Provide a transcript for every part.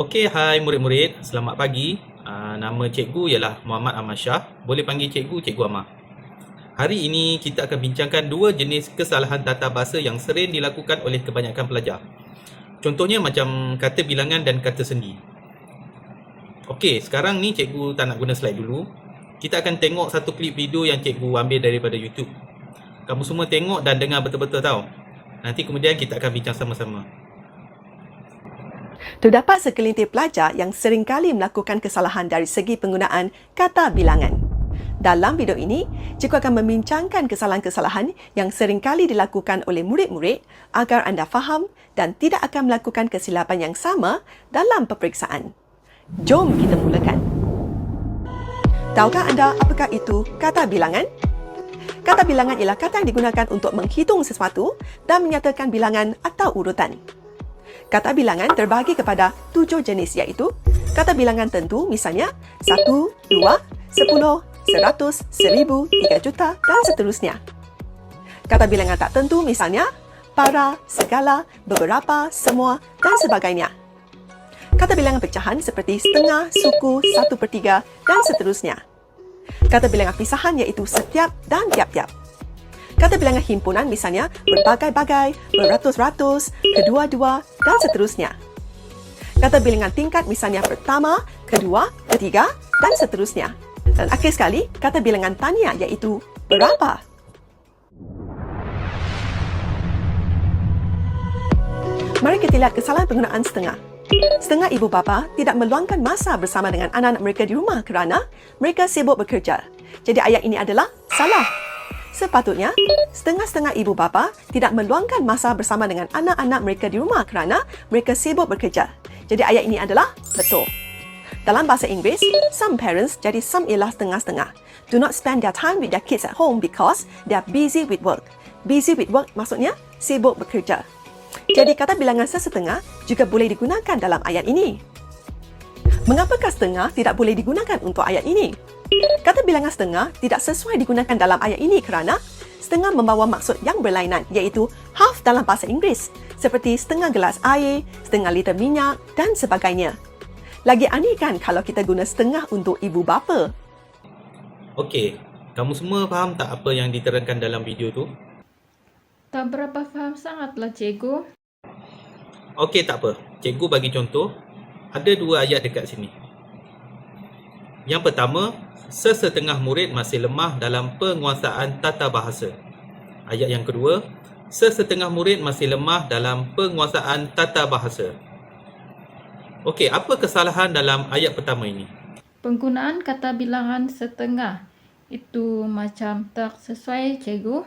Okey, hai murid-murid. Selamat pagi. Uh, nama cikgu ialah Muhammad Ahmad Shah. Boleh panggil cikgu, cikgu Ahmad. Hari ini kita akan bincangkan dua jenis kesalahan tata bahasa yang sering dilakukan oleh kebanyakan pelajar. Contohnya macam kata bilangan dan kata sendi. Okey, sekarang ni cikgu tak nak guna slide dulu. Kita akan tengok satu klip video yang cikgu ambil daripada YouTube. Kamu semua tengok dan dengar betul-betul tau. Nanti kemudian kita akan bincang sama-sama. Terdapat segelintir pelajar yang seringkali melakukan kesalahan dari segi penggunaan kata bilangan. Dalam video ini, cikgu akan membincangkan kesalahan-kesalahan yang seringkali dilakukan oleh murid-murid agar anda faham dan tidak akan melakukan kesilapan yang sama dalam peperiksaan. Jom kita mulakan. Tahukah anda apakah itu kata bilangan? Kata bilangan ialah kata yang digunakan untuk menghitung sesuatu dan menyatakan bilangan atau urutan. Kata bilangan terbahagi kepada tujuh jenis iaitu kata bilangan tentu misalnya satu, dua, sepuluh, seratus, seribu, tiga juta dan seterusnya. Kata bilangan tak tentu misalnya para, segala, beberapa, semua dan sebagainya. Kata bilangan pecahan seperti setengah, suku, satu per tiga dan seterusnya. Kata bilangan pisahan iaitu setiap dan tiap-tiap. Kata bilangan himpunan misalnya berbagai-bagai, beratus-ratus, kedua-dua dan seterusnya. Kata bilangan tingkat misalnya pertama, kedua, ketiga dan seterusnya. Dan akhir sekali, kata bilangan tanya iaitu berapa. Mari kita lihat kesalahan penggunaan setengah. Setengah ibu bapa tidak meluangkan masa bersama dengan anak-anak mereka di rumah kerana mereka sibuk bekerja. Jadi ayat ini adalah salah. Sepatutnya, setengah-setengah ibu bapa tidak meluangkan masa bersama dengan anak-anak mereka di rumah kerana mereka sibuk bekerja. Jadi ayat ini adalah betul. Dalam bahasa Inggeris, some parents jadi some ialah setengah-setengah. Do not spend their time with their kids at home because they are busy with work. Busy with work maksudnya sibuk bekerja. Jadi kata bilangan sesetengah juga boleh digunakan dalam ayat ini. Mengapakah setengah tidak boleh digunakan untuk ayat ini? Kata bilangan setengah tidak sesuai digunakan dalam ayat ini kerana setengah membawa maksud yang berlainan iaitu half dalam bahasa Inggeris seperti setengah gelas air, setengah liter minyak dan sebagainya. Lagi aneh kan kalau kita guna setengah untuk ibu bapa? Okey, kamu semua faham tak apa yang diterangkan dalam video tu? Tak berapa faham sangatlah cikgu. Okey, tak apa. Cikgu bagi contoh. Ada dua ayat dekat sini. Yang pertama, sesetengah murid masih lemah dalam penguasaan tata bahasa. Ayat yang kedua, sesetengah murid masih lemah dalam penguasaan tata bahasa. Okey, apa kesalahan dalam ayat pertama ini? Penggunaan kata bilangan setengah itu macam tak sesuai cikgu.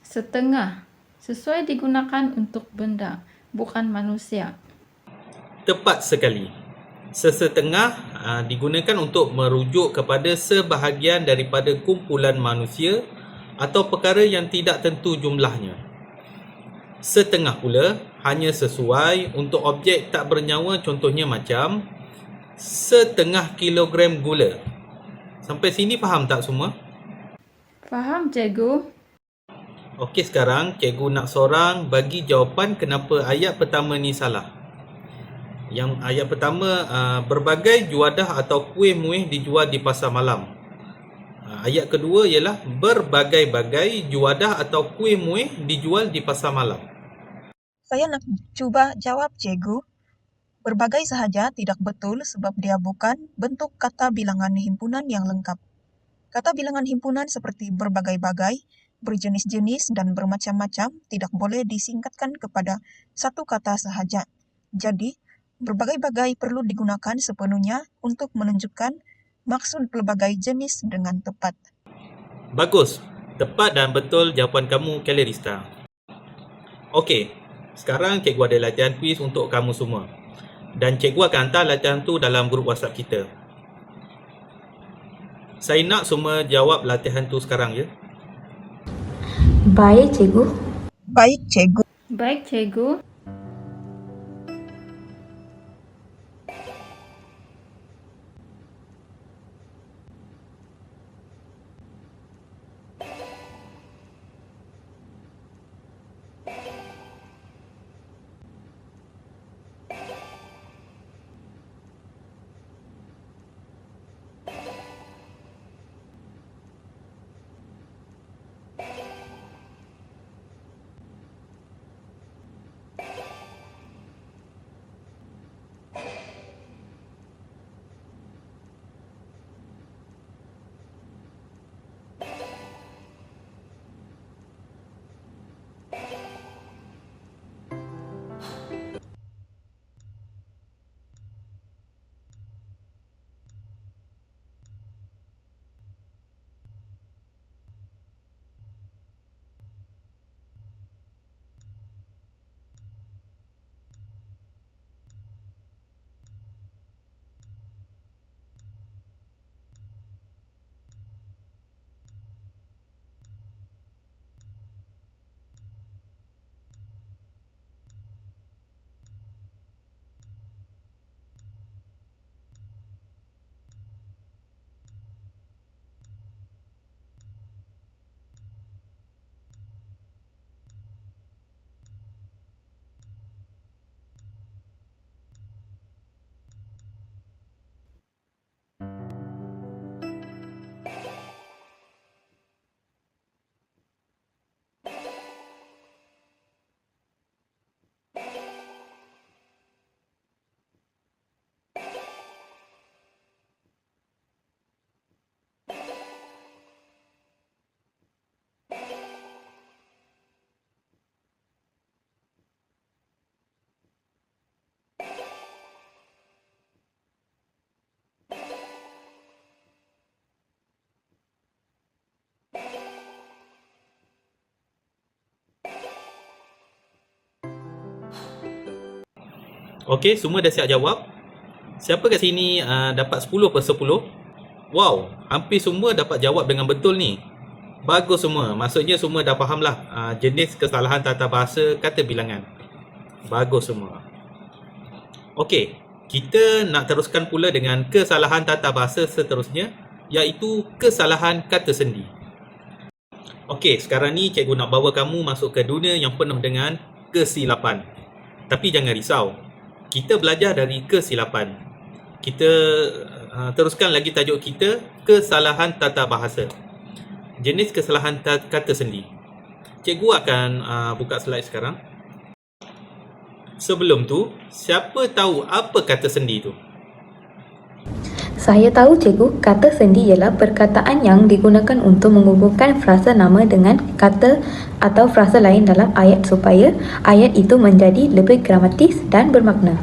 Setengah sesuai digunakan untuk benda, bukan manusia. Tepat sekali. Sesetengah uh, digunakan untuk merujuk kepada sebahagian daripada kumpulan manusia atau perkara yang tidak tentu jumlahnya. Setengah pula hanya sesuai untuk objek tak bernyawa contohnya macam setengah kilogram gula. Sampai sini faham tak semua? Faham cikgu? Okey sekarang cikgu nak seorang bagi jawapan kenapa ayat pertama ni salah. Yang ayat pertama uh, berbagai juadah atau kuih muih dijual di pasar malam. Uh, ayat kedua ialah berbagai-bagai juadah atau kuih muih dijual di pasar malam. Saya nak cuba jawab cikgu. Berbagai sahaja tidak betul sebab dia bukan bentuk kata bilangan himpunan yang lengkap. Kata bilangan himpunan seperti berbagai-bagai, berjenis-jenis dan bermacam-macam tidak boleh disingkatkan kepada satu kata sahaja. Jadi, berbagai-bagai perlu digunakan sepenuhnya untuk menunjukkan maksud pelbagai jenis dengan tepat. Bagus. Tepat dan betul jawapan kamu, Kalerista. Okey. Sekarang cikgu ada latihan quiz untuk kamu semua. Dan cikgu akan hantar latihan tu dalam grup WhatsApp kita. Saya nak semua jawab latihan tu sekarang ya. Baik, cikgu. Baik, cikgu. Baik cikgu. Okey, semua dah siap jawab. Siapa kat sini uh, dapat 10 per 10? Wow, hampir semua dapat jawab dengan betul ni. Bagus semua. Maksudnya semua dah faham lah uh, jenis kesalahan tata bahasa kata bilangan. Bagus semua. Okey, kita nak teruskan pula dengan kesalahan tata bahasa seterusnya iaitu kesalahan kata sendi. Okey, sekarang ni cikgu nak bawa kamu masuk ke dunia yang penuh dengan kesilapan. Tapi jangan risau. Kita belajar dari kesilapan. Kita uh, teruskan lagi tajuk kita kesalahan tata bahasa. Jenis kesalahan ta- kata sendi. Cikgu akan uh, buka slide sekarang. Sebelum tu, siapa tahu apa kata sendi tu? Saya tahu cikgu, kata sendi ialah perkataan yang digunakan untuk menghubungkan frasa nama dengan kata atau frasa lain dalam ayat supaya ayat itu menjadi lebih gramatis dan bermakna.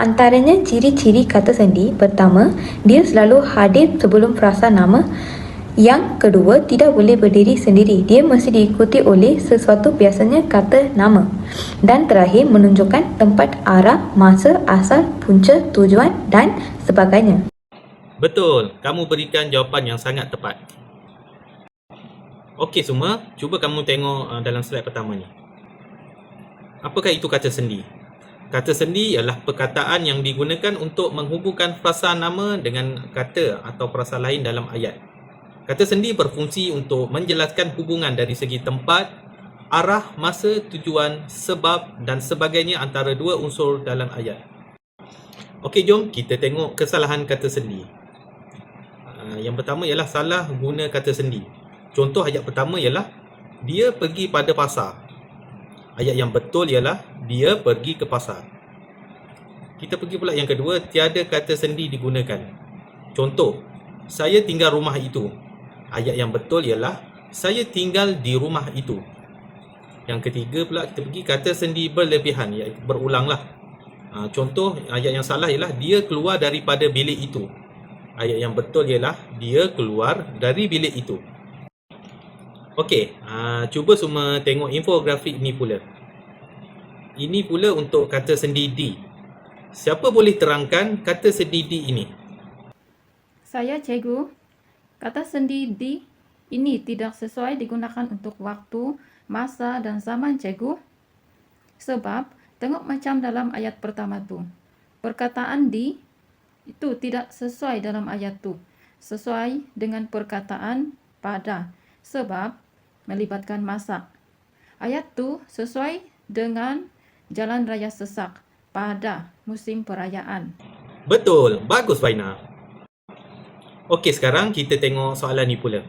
Antaranya ciri-ciri kata sendi, pertama, dia selalu hadir sebelum frasa nama. Yang kedua, tidak boleh berdiri sendiri. Dia mesti diikuti oleh sesuatu biasanya kata nama. Dan terakhir, menunjukkan tempat arah, masa, asal, punca, tujuan dan sebagainya. Betul, kamu berikan jawapan yang sangat tepat. Okey semua, cuba kamu tengok uh, dalam slide pertama ni. Apakah itu kata sendi? Kata sendi ialah perkataan yang digunakan untuk menghubungkan frasa nama dengan kata atau frasa lain dalam ayat. Kata sendi berfungsi untuk menjelaskan hubungan dari segi tempat, arah, masa, tujuan, sebab dan sebagainya antara dua unsur dalam ayat. Okey, jom kita tengok kesalahan kata sendi. Yang pertama ialah salah guna kata sendi. Contoh ayat pertama ialah dia pergi pada pasar. Ayat yang betul ialah dia pergi ke pasar. Kita pergi pula yang kedua, tiada kata sendi digunakan. Contoh, saya tinggal rumah itu. Ayat yang betul ialah saya tinggal di rumah itu. Yang ketiga pula kita pergi kata sendi berlebihan, iaitu berulanglah. Ha, contoh ayat yang salah ialah dia keluar daripada bilik itu. Ayat yang betul ialah dia keluar dari bilik itu. Okey, uh, cuba semua tengok infografik ni pula. Ini pula untuk kata sendi D. Siapa boleh terangkan kata sendi D ini? Saya cikgu. Kata sendi di ini tidak sesuai digunakan untuk waktu, masa dan zaman cikgu. Sebab tengok macam dalam ayat pertama tu. Perkataan di itu tidak sesuai dalam ayat tu. Sesuai dengan perkataan pada. Sebab melibatkan masak. Ayat tu sesuai dengan jalan raya sesak pada musim perayaan. Betul, bagus Faina. Okey, sekarang kita tengok soalan ni pula.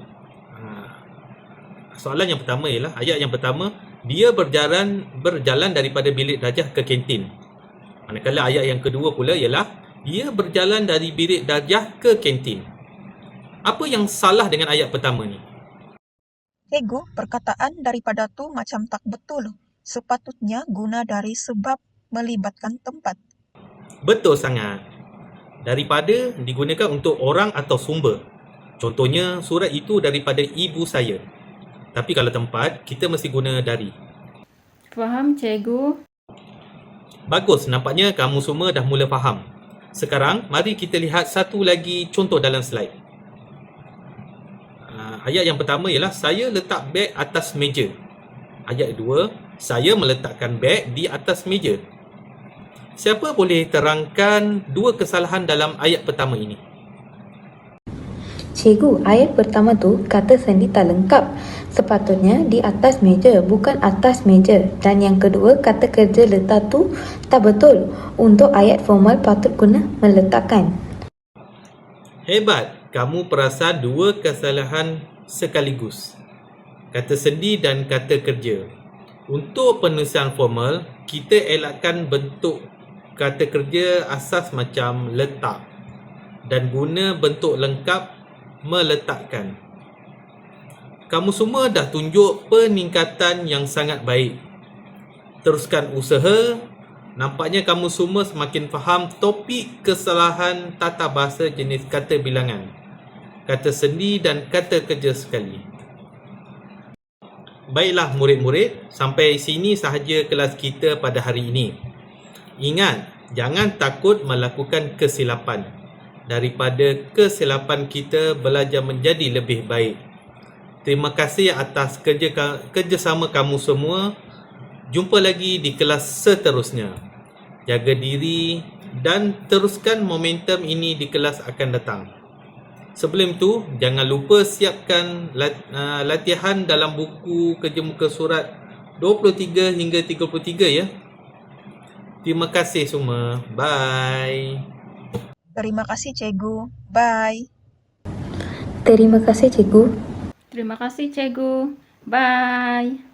Ha, Soalan yang pertama ialah ayat yang pertama dia berjalan berjalan daripada bilik darjah ke kantin. Manakala ayat yang kedua pula ialah dia berjalan dari bilik darjah ke kantin. Apa yang salah dengan ayat pertama ni? Cikgu, perkataan daripada tu macam tak betul. Sepatutnya guna dari sebab melibatkan tempat. Betul sangat. Daripada digunakan untuk orang atau sumber. Contohnya surat itu daripada ibu saya. Tapi kalau tempat, kita mesti guna dari. Faham cikgu? Bagus, nampaknya kamu semua dah mula faham. Sekarang, mari kita lihat satu lagi contoh dalam slide. Uh, ayat yang pertama ialah saya letak beg atas meja. Ayat kedua, saya meletakkan beg di atas meja. Siapa boleh terangkan dua kesalahan dalam ayat pertama ini? Cikgu, ayat pertama tu kata sendi tak lengkap. Sepatutnya di atas meja, bukan atas meja. Dan yang kedua, kata kerja letak tu tak betul. Untuk ayat formal patut guna meletakkan. Hebat, kamu perasan dua kesalahan sekaligus. Kata sendi dan kata kerja. Untuk penulisan formal, kita elakkan bentuk kata kerja asas macam letak dan guna bentuk lengkap meletakkan. Kamu semua dah tunjuk peningkatan yang sangat baik. Teruskan usaha. Nampaknya kamu semua semakin faham topik kesalahan tata bahasa jenis kata bilangan, kata sendi dan kata kerja sekali. Baiklah murid-murid, sampai sini sahaja kelas kita pada hari ini. Ingat, jangan takut melakukan kesilapan. Daripada kesilapan kita belajar menjadi lebih baik. Terima kasih atas kerja kerjasama kamu semua. Jumpa lagi di kelas seterusnya. Jaga diri dan teruskan momentum ini di kelas akan datang. Sebelum itu, jangan lupa siapkan uh, latihan dalam buku kerja muka surat 23 hingga 33 ya. Terima kasih semua. Bye. Terima kasih cikgu. Bye. Terima kasih cikgu. Terima kasih, cikgu. Bye.